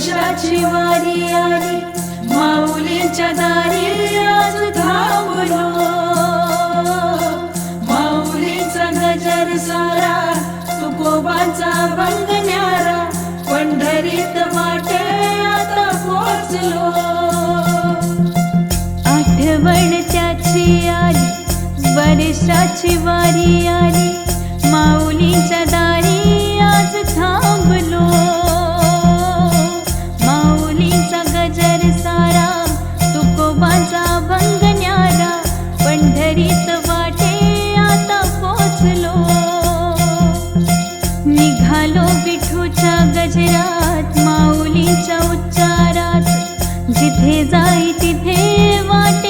देशाची वारी आली. माऊलीच्या दारी आज थांबलो माऊलीचा गजर सारा तुकोबांचा बंग न्यारा पंढरीत वाटे आता पोचलो. आठवणच्याची आली वर्षाची वारी आली. माऊलीच्या आलो विठूच्या गजरात माऊलीच्या उच्चारात. जिथे जाई तिथे वाटे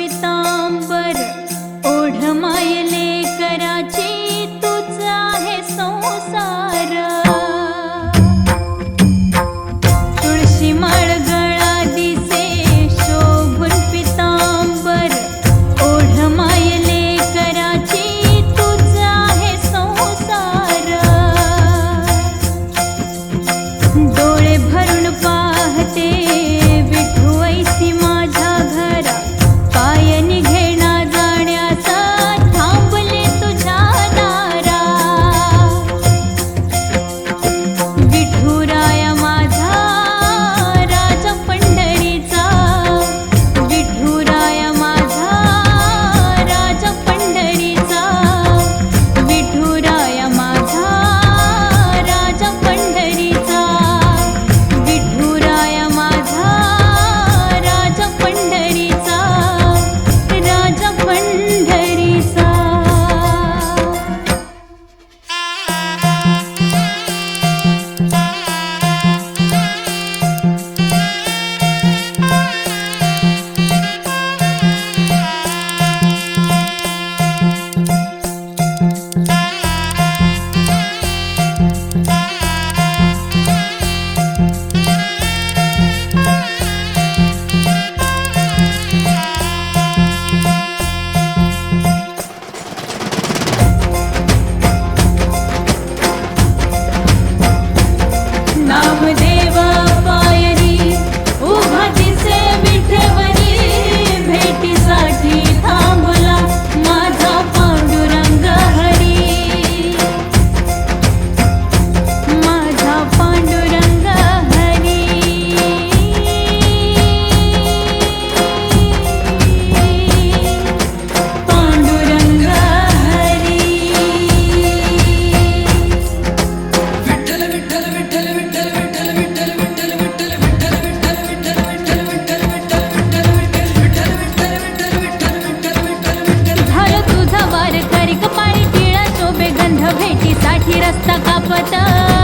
puissant. स्वतः